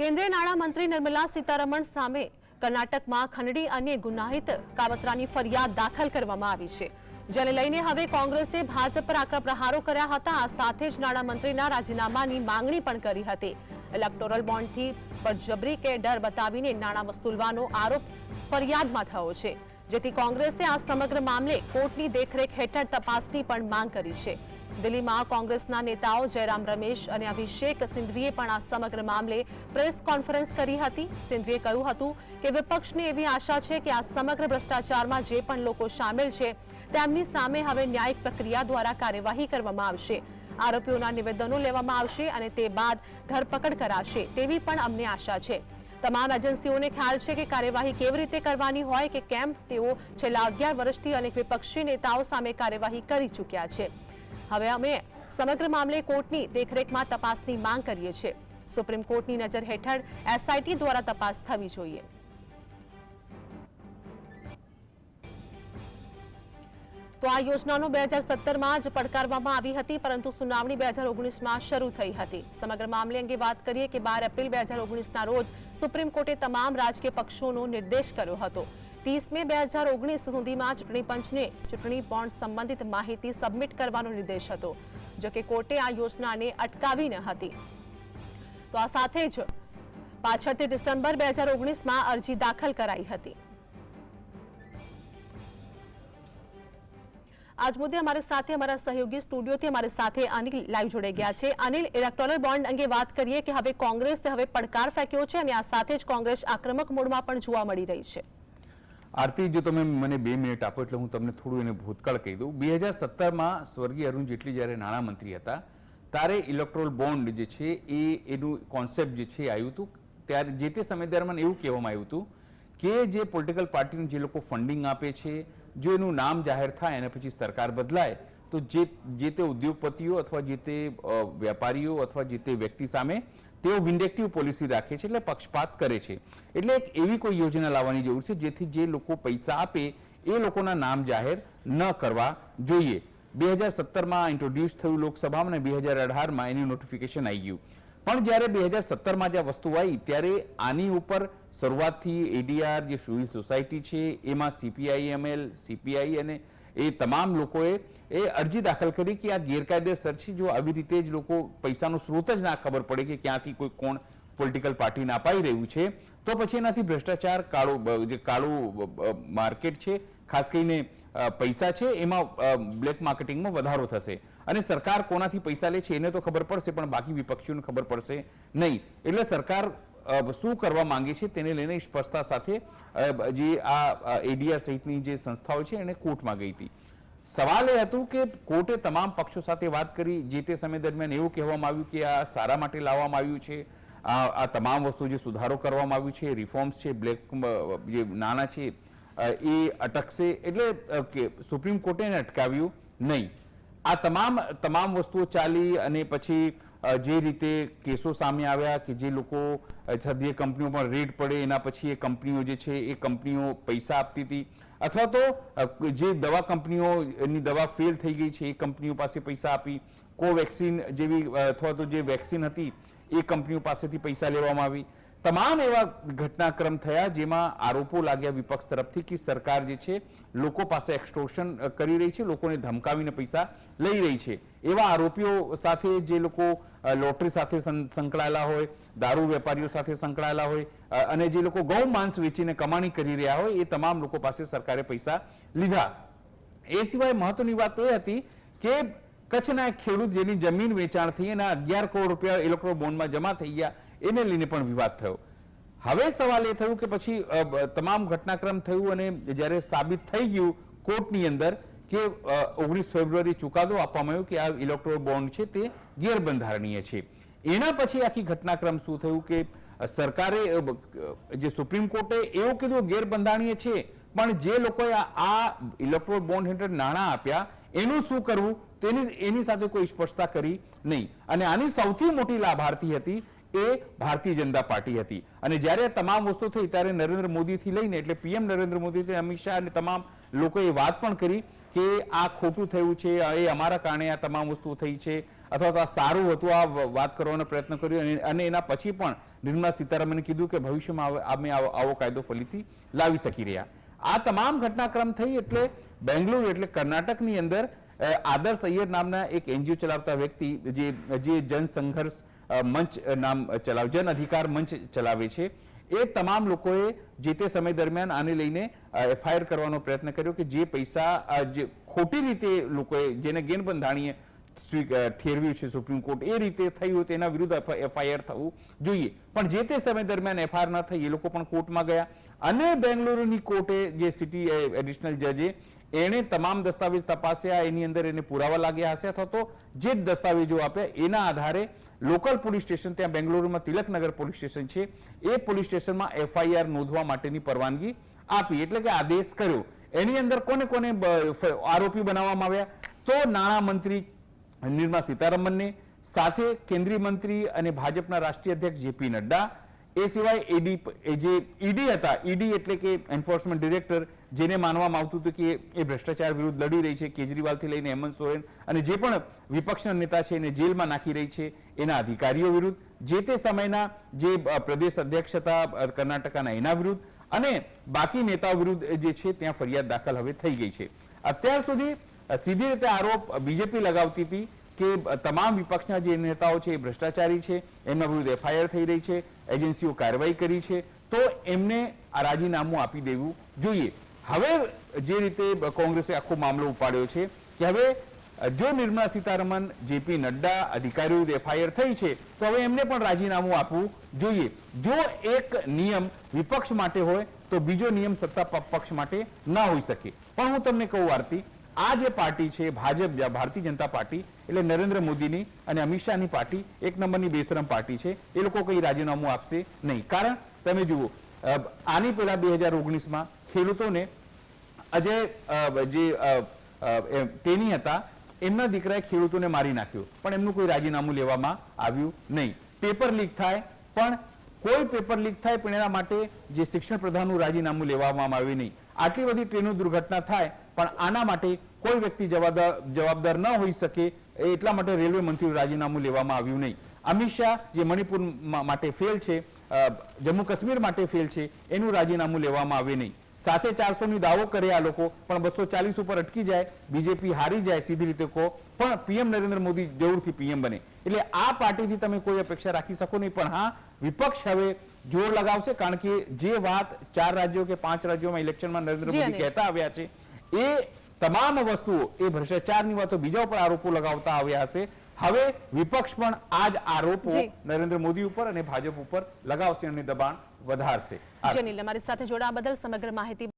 કેન્દ્રીય નાણામંત્રી નિર્મલા સીતારમણ સામે કર્ણાટકમાં ખંડણી અને ગુનાહિત કાવતરાની ફરિયાદ દાખલ કરવામાં આવી છે. જેને લઈને હવે કોંગ્રેસે ભાજપ પર આકરા પ્રહારો કર્યા હતા. આ સાથે જ નાણામંત્રીના રાજીનામાની માંગણી પણ કરી હતી. ઇલેક્ટોરલ બોન્ડથી બળજબરી કે ડર બતાવીને નાણાં વસૂલવાનો આરોપ ફરિયાદમાં થયો છે. જેથી કોંગ્રેસે આ સમગ્ર મામલે કોર્ટની દેખરેખ હેઠળ તપાસની પણ માંગ કરી છે. દિલ્હીમાં કોંગ્રેસના નેતાઓ જયરામ રમેશ અને અભિષેક સિંધવીએ પણ આ સમગ્ર મામલે પ્રેસ કોન્ફરન્સ કરી હતી. સિંધવીએ કહ્યું હતું કે વિપક્ષને એવી આશા છે કે આ સમગ્ર ભ્રષ્ટાચારમાં જે પણ લોકો સામેલ છે, તેમની સામે હવે ન્યાયિક પ્રક્રિયા દ્વારા કાર્યવાહી કરવામાં આવશે. આરોપીઓના નિવેદનો લેવામાં આવશે અને તે બાદ ધરપકડ કરાશે તેવી પણ અમને આશા છે. તમામ એજન્સીઓને ખ્યાલ છે કે કાર્યવાહી કેવી રીતે કરવાની હોય કે કેમ તેઓ છેલ્લા અગિયાર વર્ષથી અનેક વિપક્ષી નેતાઓ સામે કાર્યવાહી કરી ચૂક્યા છે. હવે અમે સમગ્ર મામલે કોર્ટની દેખરેખમાં તપાસની માંગ કરીએ છીએ. સુપ્રીમ કોર્ટની નજર હેઠળ એસઆઈટી દ્વારા તપાસ થવી જોઈએ. તો આ યોજનાનો બે હજાર સત્તરમાં જ પડકારવામાં આવી હતી, પરંતુ સુનાવણી બે હજાર ઓગણીસમાં શરૂ થઈ હતી. સમગ્ર મામલે અંગે વાત કરીએ કે બાર એપ્રિલ બે હજાર ઓગણીસના રોજ સુપ્રીમ કોર્ટે તમામ રાજકીય પક્ષોનો નિર્દેશ કર્યો હતો. ત્રીસ મે બે હજાર ઓગણીસ સુધીમાં ચૂંટણી પંચને ચૂંટણી બોન્ડ સંબંધિત માહિતી સબમિટ કરવાનો નિર્દેશ હતો, જો કે કોર્ટે આ યોજનાને અટકાવી ન હતી. તો આ સાથે જ પાછળથી ડિસેમ્બર બે હજાર ઓગણીસમાં અરજી દાખલ કરાઈ હતી. આજ મુદ્દે અમારી સાથે અમારા સહયોગી સ્ટુડિયોથી અમારી સાથે અનિલ લાઈવ જોડાઈ ગયા છે. અનિલ, ઇલેક્ટોરલ બોન્ડ અંગે વાત કરીએ કે હવે કોંગ્રેસે હવે પડકાર ફેંક્યો છે અને આ સાથે જ કોંગ્રેસ આક્રમક મોડમાં પણ જોવા મળી રહી છે. આરતી, જો તમે મને બે મિનિટ આપો એટલે હું તમને થોડું એને ભૂતકાળ કહી દઉં. બે હજાર સત્તરમાં સ્વર્ગીય અરુણ જેટલી જ્યારે નાણામંત્રી હતા, ત્યારે ઇલેક્ટ્રોલ બોન્ડ જે છે એ, એનું કોન્સેપ્ટ જે છે આવ્યું હતું. ત્યારે, જે તે સમય દરમિયાન એવું કહેવામાં આવ્યું હતું કે જે પોલિટિકલ પાર્ટીને જે લોકો ફંડિંગ આપે છે, જો એનું નામ જાહેર થાય અને પછી સરકાર બદલાય, તો જે જે તે ઉદ્યોગપતિઓ અથવા જે તે વેપારીઓ અથવા જે તે વ્યક્તિ સામે તેઓ વિન્ડેક્ટિવ પોલિસી રાખે છે એટલે પક્ષપાત કરે છે. એટલે એક એવી કોઈ યોજના લાવવાની જરૂર છે જેથી જે લોકો પૈસા આપે એ લોકોના નામ જાહેર ન કરવા જોઈએ. બે હજાર સત્તરમાં ઇન્ટ્રોડ્યુસ થયું લોકસભામાં અને બે હજાર અઢારમાં એની નોટિફિકેશન આવી ગયું. પણ જ્યારે બે હજાર સત્તરમાં જે વસ્તુ આવી ત્યારે આની ઉપર શરૂઆતથી એડીઆર જે સુવી સોસાયટી છે, એમાં સીપીઆઈ એમએલ સીપીઆઈ અને એ તમામ લોકોએ એ અરજી દાખલ કરી કે આ ગેરકાયદેસર છે. જો આવી રીતે જ લોકો પૈસાનો સ્ત્રોત જ ના ખબર પડે કે ક્યાંથી કોઈ કોણ પોલિટિકલ પાર્ટીને અપાઈ રહ્યું છે, તો પછી એનાથી ભ્રષ્ટાચાર કાળું જે કાળું માર્કેટ છે, ખાસ કરીને પૈસા છે, એમાં બ્લેક માર્કેટિંગમાં વધારો થશે. અને સરકાર કોનાથી પૈસા લે છે એને તો ખબર પડશે, પણ બાકી વિપક્ષીઓને ખબર પડશે નહીં. એટલે સરકાર શું કરવા માંગે છે તેને લઈને સ્પષ્ટતા સાથે જે આ એડીઆર સહિતની જે સંસ્થાઓ છે એને કોર્ટમાં ગઈ હતી. સવાલ એ હતું કે કોર્ટે તમામ પક્ષો સાથે વાત કરી, જે તે સમય દરમિયાન એવું કહેવામાં આવ્યું કે આ સારા માટે લાવવામાં આવ્યું છે, આ તમામ વસ્તુ જે સુધારો કરવામાં આવ્યું છે, રિફોર્મ્સ છે, બ્લેક જે નાણાં છે એ અટકશે એટલે કે સુપ્રીમ કોર્ટે એને અટકાવ્યું નહીં. આ તમામ તમામ વસ્તુઓ ચાલી અને પછી જે રીતે કેસો સામે આવ્યા કે જે લોકો સદીય કંપનીઓ પર રેડ પડે, એના પછી એ કંપનીઓ જે છે, એ કંપનીઓ પૈસા આપતી હતી. અથવા તો જે દવા કંપનીઓની દવા ફેલ થઈ ગઈ છે, એ કંપનીઓ પાસે પૈસા આપી, કોવેક્સિન જેવી અથવા તો જે વેક્સિન હતી, એ કંપનીઓ પાસેથી પૈસા લેવામાં આવી. તમામ એવા ઘટનાક્રમ થયા જેમાં આરોપો લાગ્યા વિપક્ષ તરફથી કે સરકાર જે છે, લોકો પાસે એક્સટોર્શન કરી રહી છે, લોકોને ધમકાવીને પૈસા લઈ રહી છે. એવા આરોપીઓ સાથે જે લોકો લોટરી સાથે સંકળાયેલા હોય, દારૂ વેપારીઓ સાથે સંકળાયેલા હોય અને જે લોકો ગૌ માંસ વેચીને કમાણી કરી રહ્યા હોય, એ તમામ લોકો પાસે સરકારે પૈસા લીધા. એ સિવાય મહત્વની વાત એ હતી કે કચ્છના ખેડૂત જેની જમીન વેચાણ થઈ એના અગિયાર કરોડ રૂપિયા ઇલેક્ટ્રો બોન્ડમાં જમા થઈ ગયા. એને લઈને પણ વિવાદ થયો. હવે સવાલ એ થયું કે પછી તમામ ઘટનાક્રમ થયું અને જ્યારે સાબિત થઈ ગયું કોર્ટની અંદર કે ઓગણીસ ફેબ્રુઆરી ચુકાદો આપવામાં આવ્યો કે આ ઇલેક્ટ્રોલ બોન્ડ છે તે ગેરબંધારણીય છે. એના પછી આખી ઘટનાક્રમ શું થયું કે સરકારે જે સુપ્રીમ કોર્ટે એવું કીધું ગેરબંધારણીય છે, પણ જે લોકોએ આ- ઇલેક્ટ્રોલ ઇલેક્ટ્રો બોન્ડ હેઠળ નાણાં આપ્યા, એનું શું કરવું? તેની, એની સાથે કોઈ સ્પષ્ટતા કરી નહીં. અને આની સૌથી મોટી લાભાર્થી હતી એ ભારતીય જનતા પાર્ટી હતી. અને જ્યારે તમામ વસ્તુ થઈ ત્યારે નરેન્દ્ર મોદીથી લઈને એટલે પીએમ નરેન્દ્ર મોદીથી અમિત શાહ અને તમામ લોકોએ વાત પણ કરી કે આ ખોટું થયું છે એ અમારા કારણે આ તમામ વસ્તુ થઈ છે અથવા તો આ સારું હતું આ વાત કરવાનો પ્રયત્ન કર્યો. અને- એના પછી પણ નિર્મલા સીતારામને કીધું કે ભવિષ્યમાં અમે આવો કાયદો ફરીથી લાવી શકી રહ્યા. આ તમામ ઘટનાક્રમ થઈ એટલે બેંગ્લોર એટલે કર્ણાટકની અંદર આદર્શ અય્યર નામના એક એનજીઓ ચલાવતા વ્યક્તિ જે જે જન સંઘર્ષ અ, મંચ નામ ચલાવ જન અધિકાર મંચ ચલાવે છે. એ તમામ લોકોએ જે તે સમય દરમિયાન આને લઈને એફઆઈઆર કરવાનો પ્રયત્ન કર્યો કે જે પૈસા જે ખોટી રીતે લોકોએ, જેને ગેરબંધાણીએ ઠેરવ્યું છે સુપ્રીમ કોર્ટ, એ રીતે થયું તેના વિરુદ્ધ એફઆઈઆર થવું જોઈએ. પણ જે તે સમય દરમિયાન એફઆઈઆર ન થઈ, એ લોકો પણ કોર્ટમાં ગયા. અને બેંગલુરુની કોર્ટે જે સિટી એડિશનલ જજે એણે તમામ દસ્તાવેજ તપાસ્યા, એની અંદર એને પુરાવા લાગ્યા હશે અથવા તો જે દસ્તાવેજો આપ્યા, એના આધારે લોકલ પોલીસ સ્ટેશન, ત્યાં બેંગલુરુમાં તિલકનગર પોલીસ સ્ટેશન છે, એ પોલીસ સ્ટેશનમાં એફઆઈઆર નોંધવા માટેની પરવાનગી આપી. એટલે કે આદેશ કર્યો. એની અંદર કોને કોને આરોપી બનાવવામાં આવ્યા? તો નાણામંત્રી નિર્મલા સીતારમણને, સાથે કેન્દ્રીય મંત્રી અને ભાજપના રાષ્ટ્રીય અધ્યક્ષ જેપી નડ્ડા એ સિવાય એડી એ જે ઈડી હતા, ઈડી એટલે કે એન્ફોર્સમેન્ટ ડિરેક્ટર જેને માનવામાં આવતું હતું કે એ ભ્રષ્ટાચાર વિરુદ્ધ લડી રહી છે, કેજરીવાલથી લઈને હેમંત સોરેન અને જે પણ વિપક્ષના નેતા છે એને જેલમાં નાખી રહી છે, એના અધિકારીઓ વિરુદ્ધ, જે તે સમયના જે પ્રદેશ અધ્યક્ષ હતા કર્ણાટકાના એના વિરુદ્ધ અને બાકી નેતાઓ વિરુદ્ધ જે છે ત્યાં ફરિયાદ દાખલ હવે થઈ ગઈ છે. અત્યાર સુધી સીધી રીતે આરોપ બીજેપી લગાવતી હતી કે તમામ વિપક્ષના જે નેતાઓ છે એ ભ્રષ્ટાચારી છે, એમના વિરુદ્ધ એફઆઈઆર થઈ રહી છે, એજન્સીઓ કાર્યવાહી કરી છે, તો એમને આ રાજીનામું આપી દેવું જોઈએ. હવે જે રીતે કોંગ્રેસે આખો મામલો ઉપાડ્યો છે, કે હવે જો નિર્મલા સીતારમણ, જેપી નડ્ડા, અધિકારીઓ એફઆઈઆર થઈ છે, તો હવે એમને પણ રાજીનામું આપવું જોઈએ. જો એક નિયમ વિપક્ષ માટે હોય, તો બીજો નિયમ સત્તા પક્ષ માટે ના હોઈ શકે. પણ હું તમને કહું આરતી આ જે પાર્ટી છે, ભાજપ ભારતીય જનતા પાર્ટી, એટલે નરેન્દ્ર મોદીની અને અમિત શાહની પાર્ટી, એક નંબરની બેશરમ પાર્ટી છે. એ લોકો કંઈ રાજીનામું આપશે નહીં. કારણ, તમે જુઓ આની પહેલા બે હજાર ઓગણીસમાં ખેડૂતોને અજય જે તેની હતા, એમના દીકરાએ ખેડૂતોને મારી નાખ્યો. પણ એમનું કોઈ રાજીનામું લેવામાં આવ્યું નહીં. પેપર લીક થાય, પણ કોઈ પેપર લીક થાય પણ એના માટે જે શિક્ષણ પ્રધાનનું રાજીનામું લેવામાં આવ્યું નહીં. આટલી બધી ટ્રેનો દુર્ઘટના થાય, પણ આના માટે કોઈ વ્યક્તિ જવાબદાર જવાબદાર ન હોઈ શકે એટલા માટે રેલવે મંત્રીનું રાજીનામું લેવામાં આવ્યું નહીં. અમિત શાહ જે મણિપુર માટે ફેલ છે જમ્મુ કાશ્મીર માટે ફેલ છે, એનું રાજીનામું લેવામાં આવે નહીં. સાથે ચારસો ની દાવો કરે આ લોકો, પણ બસો ચાલીસ ઉપર અટકી જાય, બીજેપી હારી જાય સીધી રીતે કહો, પણ પીએમ નરેન્દ્ર મોદી જરૂરથી પીએમ બને. એટલે આ પાર્ટીથી તમે કોઈ અપેક્ષા રાખી શકો નહીં, પણ હા, વિપક્ષ હવે જોર લગાવશે કારણ કે જે વાત ચાર રાજ્યો કે પાંચ રાજ્યોમાં ઇલેક્શનમાં નરેન્દ્ર મોદી કહેતા આવ્યા છે એ તમામ વસ્તુઓ એ ભ્રષ્ટાચારની વાતો બીજા ઉપર આરોપો લગાવતા આવ્યા હશે. હવે વિપક્ષ પણ આ જ. આરોપો નરેન્દ્ર મોદી ઉપર અને ભાજપ ઉપર લગાવશે અને દબાણ વધારશે. જનીલ અમારી સાથે જોડાવા બદલ સમગ્ર માહિતી